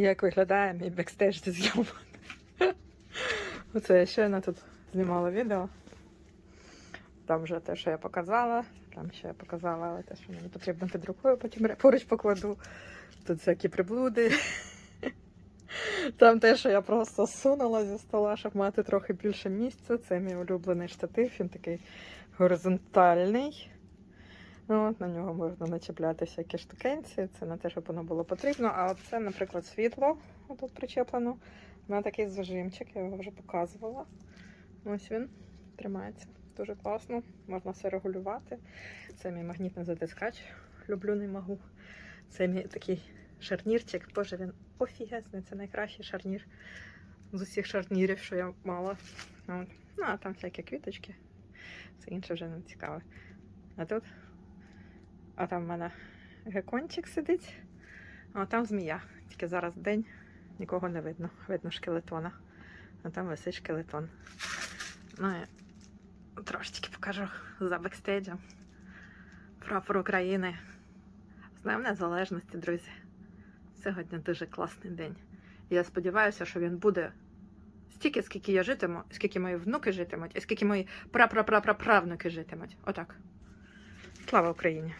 як виглядає мій бекстейдж зі зйомок. Оце я ще тут знімала відео. Там вже те, що я показала. Там ще я показала, але те, що мені потрібно під рукою, потім поруч покладу. Тут всякі приблуди. Там те, що я просто сунула зі стола, щоб мати трохи більше місця. Це мій улюблений штатив, він такий горизонтальний. От, на нього можна начепляти всякі штукенці. Це не те, щоб воно було потрібно. А це, наприклад, світло тут причеплено. На такий зажимчик, я його вже показувала. Ось він тримається. Дуже класно, можна все регулювати. Це мій магнітний затискач. Люблю не можу. Це мій такий шарнірчик. Боже, він офігезний, це найкращий шарнір з усіх шарнірів, що я мала. От. Ну, а там всякі квіточки. Це інше вже не цікаве. А тут, а там в мене гекончик сидить, а там змія. Тільки зараз день, нікого не видно. Видно шкелетона. А там висить шкелетон. Ну, я трошечки покажу за бекстейджем. Прапор України. З Днем Незалежності, друзі. Сьогодні дуже класний день. Я сподіваюся, що він буде стільки, скільки я житиму, скільки мої внуки житимуть, і скільки мої прапрапрапраправнуки житимуть. Отак. Слава Україні!